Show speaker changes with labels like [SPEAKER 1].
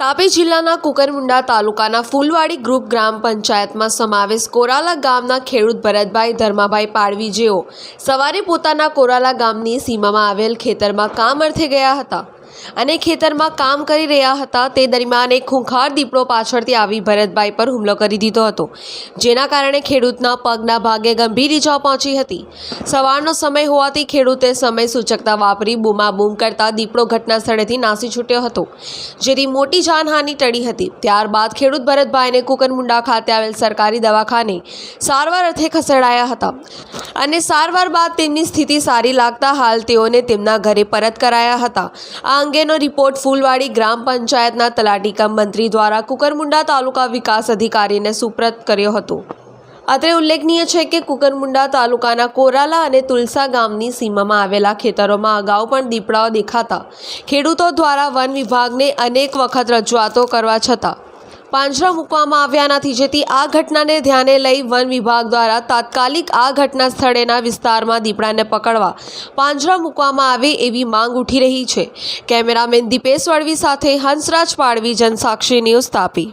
[SPEAKER 1] તાપી જિલ્લાના કુકરમુંડા તાલુકાના ફૂલવાડી ગ્રુપ ગ્રામ પંચાયતમાં સમાવેશ કોરાલા ગામના ખેડૂત ભરતભાઈ ધર્માભાઈ પાડવી જેઓ સવારે પોતાના કોરાલા ગામની સીમામાં આવેલ ખેતરમાં કામ અર્થે ગયા હતા. અને ખેતરમાં કામ કરી રહ્યા હતા તે દરમિયાન એક ખૂંખાર દીપડો પાછળથી આવી ભરતભાઈ પર હુમલો કરી દીધો હતો. જેના કારણે ખેડૂતના પગના ભાગે ગંભીર ઈજાઓ પહોંચી હતી. સવારનો સમય હોવાથી ખેડૂતે સમય સૂચકતા વાપરી બૂમાબૂમ કરતા દીપડો ઘટના સ્થળેથી નાસી છૂટ્યો હતો, જેથી મોટી જાનહાનિ ટળી હતી. ત્યારબાદ ખેડૂત ભરતભાઈને કુકરમુંડા ખાતે આવેલ સરકારી દવાખાને સારવાર અર્થે ખસેડાયા હતા અને સારવાર બાદ તેમની સ્થિતિ સારી લાગતા હાલ તેઓને તેમના ઘરે પરત કરાયા હતા. આ અંગેનો રિપોર્ટ ફૂલવાડી ગ્રામ પંચાયતના તલાટીકમ મંત્રી દ્વારા કુકરમુંડા તાલુકા વિકાસ અધિકારીને સુપ્રત કર્યો હતો. અત્રે ઉલ્લેખનીય છે કે કુકરમુંડા તાલુકાના કોરાલા અને તુલસા ગામની સીમામાં આવેલા ખેતરોમાં અગાઉ પણ દીપડાઓ દેખાતા ખેડૂતો દ્વારા વન વિભાગને અનેક વખત રજૂઆતો કરવા છતાં પાંજરા મૂકવામાં આવ્યા નથી. જેથી આ ઘટનાને ધ્યાને લઈ વન વિભાગ દ્વારા તાત્કાલિક આ ઘટના સ્થળેના વિસ્તારમાં દીપડાને પકડવા પાંજરા મૂકવામાં આવે એવી માંગ ઉઠી રહી છે. કેમેરામેન દીપેશ વળવી સાથે હંસરાજ પાડવી જનસાક્ષી ન્યૂઝ તાપી.